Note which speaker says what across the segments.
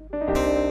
Speaker 1: Música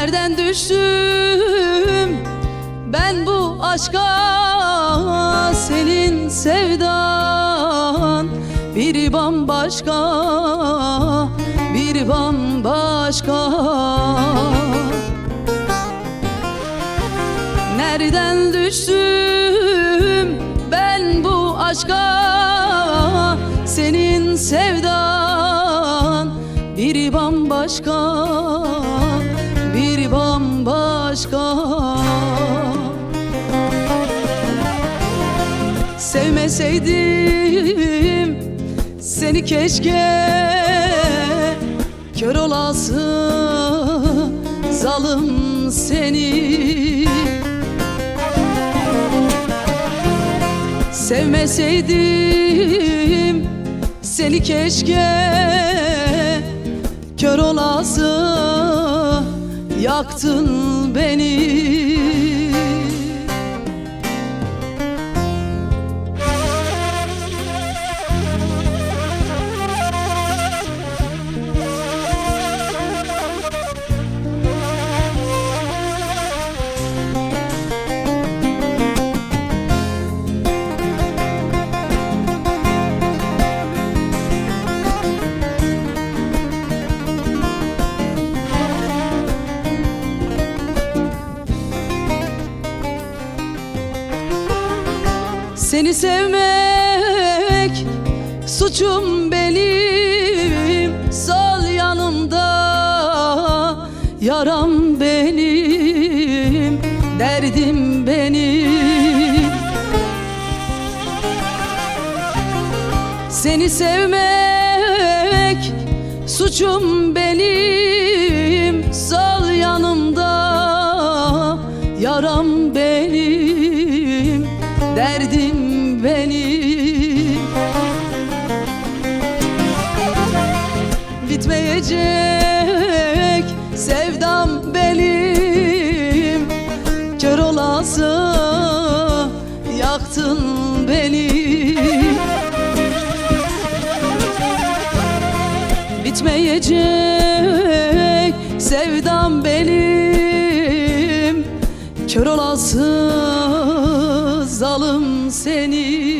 Speaker 1: Nereden düştüm? Ben bu aşka Senin sevdan. Biri bambaşka Bir bambaşka. Nereden düştüm? Ben bu aşka Senin sevdan. Biri bambaşka bambaşka. Sevmeseydim seni keşke Kör olası zalim seni. Sevmeseydim seni keşke Kör olası yaktın beni suçum benim Sol yanımda. Yaram benim Derdim benim. Seni sevmek suçum Bitmeyecek sevdam benim Kör olası yaktın beni. Bitmeyecek sevdam benim Kör olası zalim seni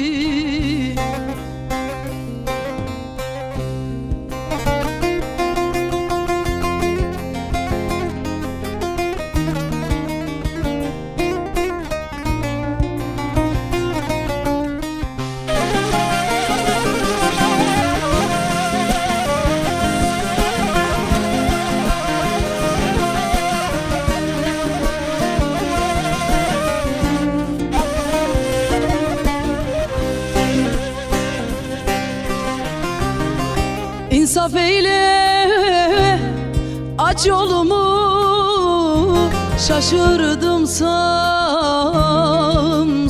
Speaker 1: Şaşırdım sağım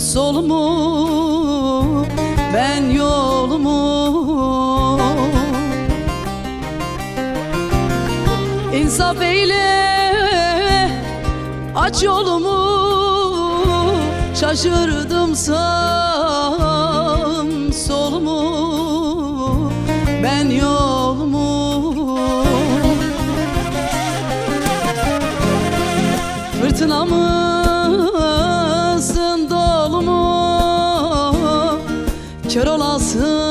Speaker 1: solumu Ben yolumu. İnsaf eyle aç yolumu. Şaşırdım sağım solumu Ben yolumu Fırtına mısın dolu mu Kör olasın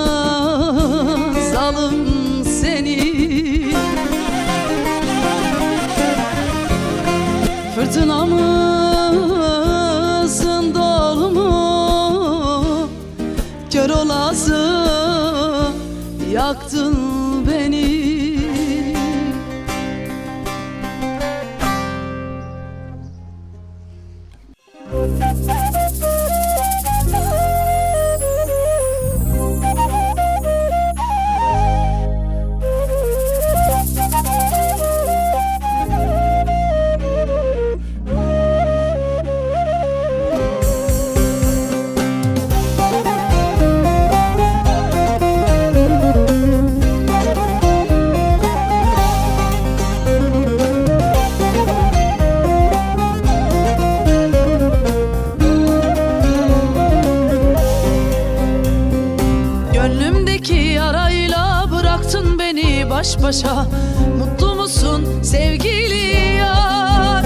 Speaker 1: Mutlu musun sevgili yar?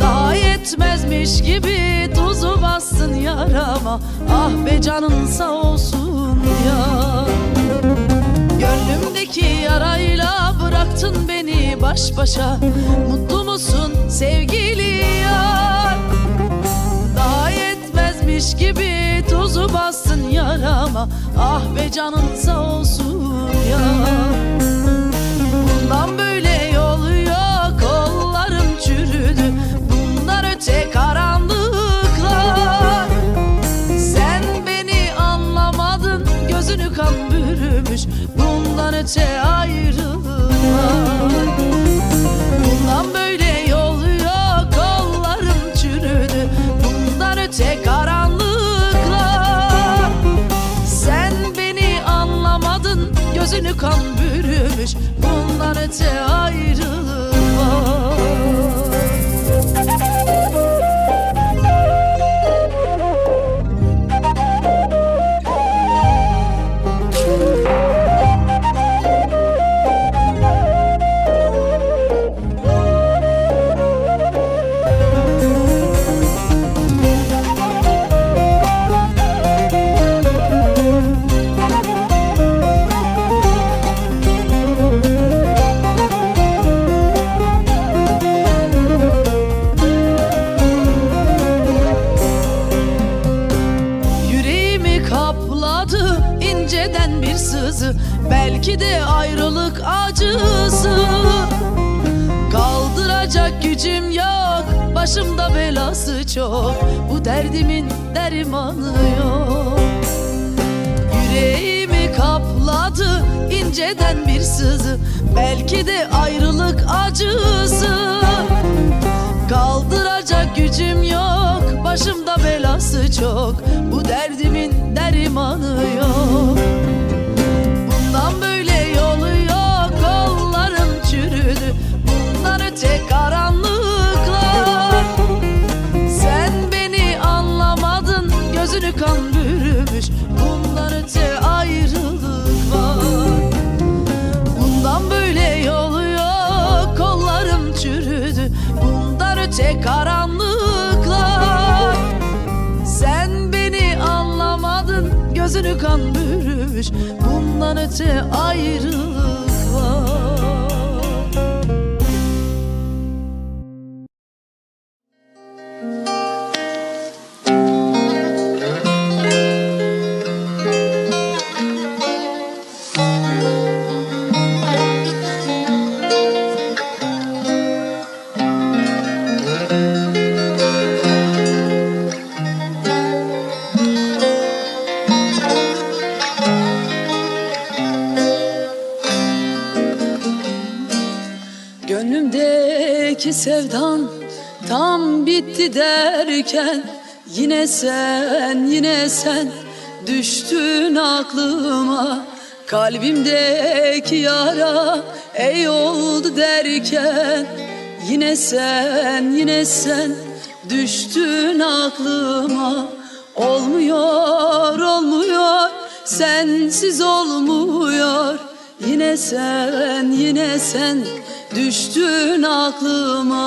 Speaker 1: Daha yetmezmiş gibi tuzu bastın yarama. Ah be canın sağ olsun ya Gönlümdeki yarayla bıraktın beni baş başa. Mutlu musun sevgili yar? Daha yetmezmiş gibi tuzu bastın yarama. Ah be canın sağ olsun ya Bundan böyle yok inceden bir sızı Belki de ayrılık acısı. Kaldıracak gücüm yok Başımda belası çok. Bu derdimin dermanı yok. Yüreğimi kapladı inceden bir sızı. Belki de ayrılık acısı Kaldıracak gücüm yok Başımda belası çok. Bu derdimin dermanı yok Gözünü kan bürümüş Bundan öte ayrılık bitti derken Yine sen, yine sen düştün aklıma. Kalbimdeki yara ey oldu derken Yine sen, yine sen düştün aklıma. Olmuyor, olmuyor, sensiz olmuyor. Yine sen, yine sen düştün aklıma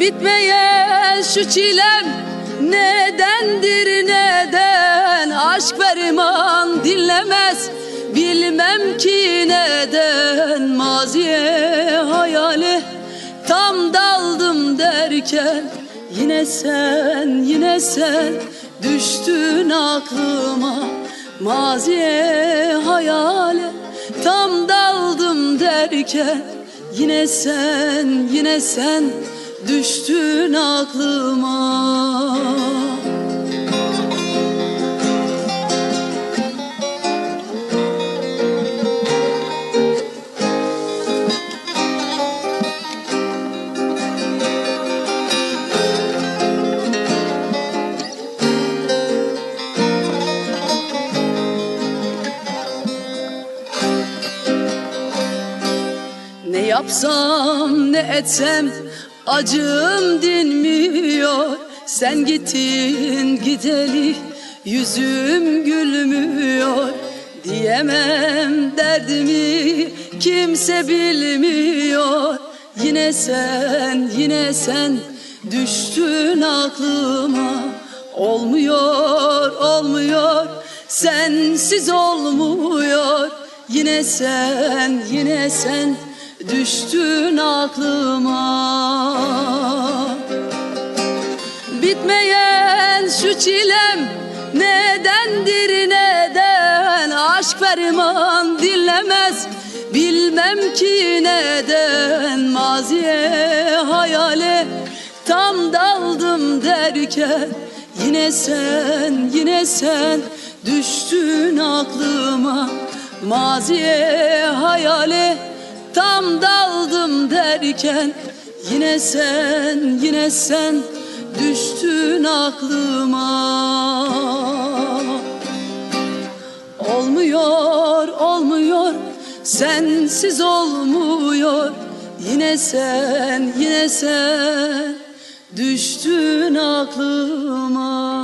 Speaker 1: Bitmeyen şu çilem Nedendir neden? Aşk ferman dinlemez Bilmem ki neden. Maziye hayale Tam daldım derken yine sen yine sen Düştün aklıma. Maziye hayale Tam daldım derken yine sen yine sen Düştün aklıma. Ne yapsam ne etsem acım dinmiyor. Sen gittin gideli yüzüm gülmüyor. Diyemem derdimi kimse bilmiyor. Yine sen yine sen düştün aklıma. Olmuyor olmuyor. Sensiz olmuyor. Yine sen, yine sen düştün aklıma. Bitmeyen şu çilem nedendir neden? Aşk ferman dinlemez bilmem ki neden. Maziye hayale tam daldım derken Yine sen, yine sen düştün aklıma. Maziye hayale tam daldım derken Yine sen, yine sen düştün aklıma. Olmuyor, olmuyor, sensiz olmuyor. Yine sen, yine sen düştün aklıma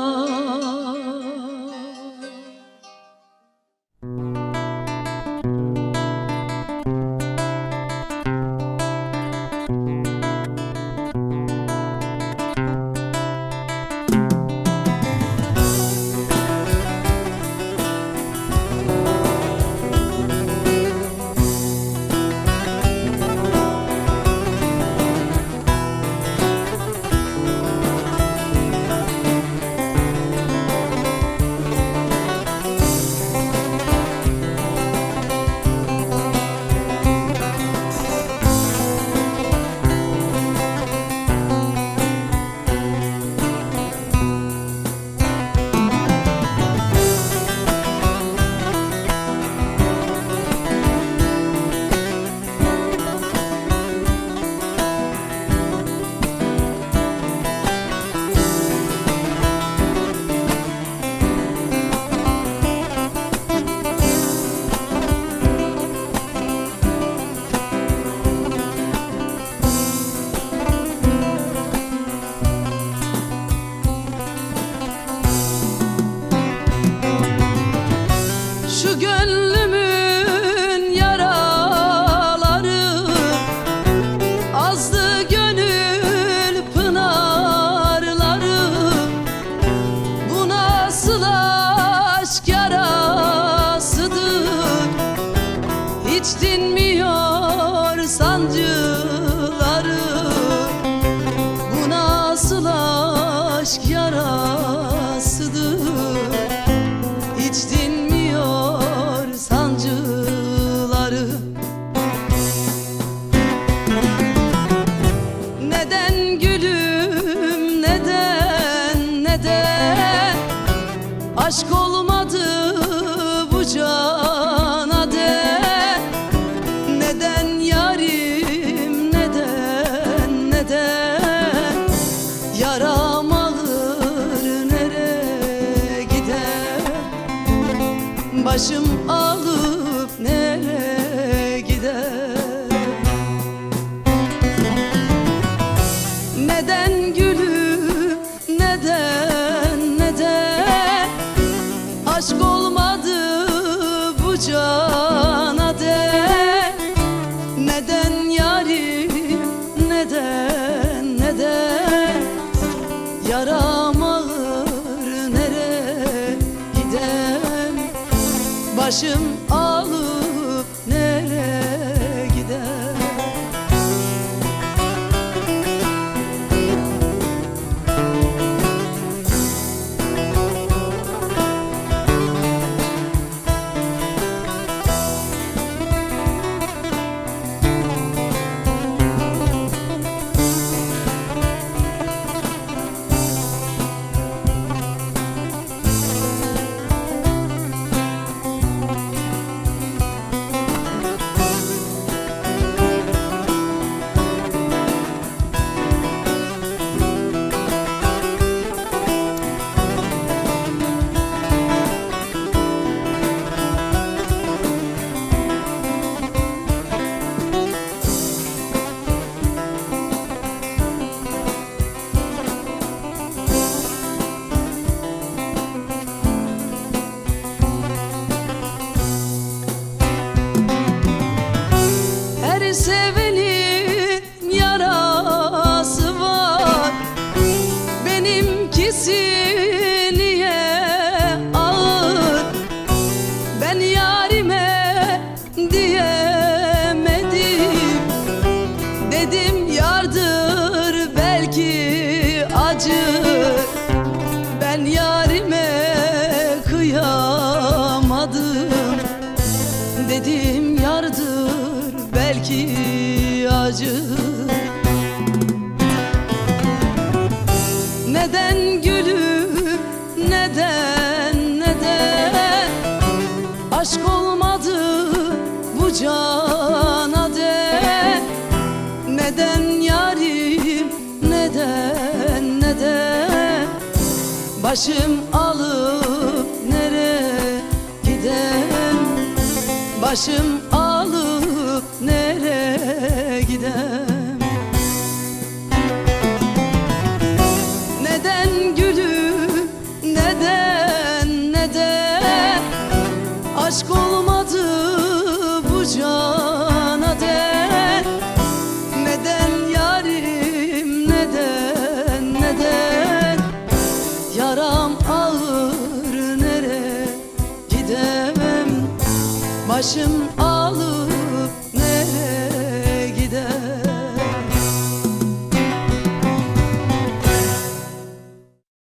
Speaker 1: dinmiyor sancıları neden Yaram ağır nere gidem Başım ağır say? acı. Neden gülüm neden neden? Aşk olmadı bu cana de Neden yarim neden neden? Başım alıp nereye giden? Başım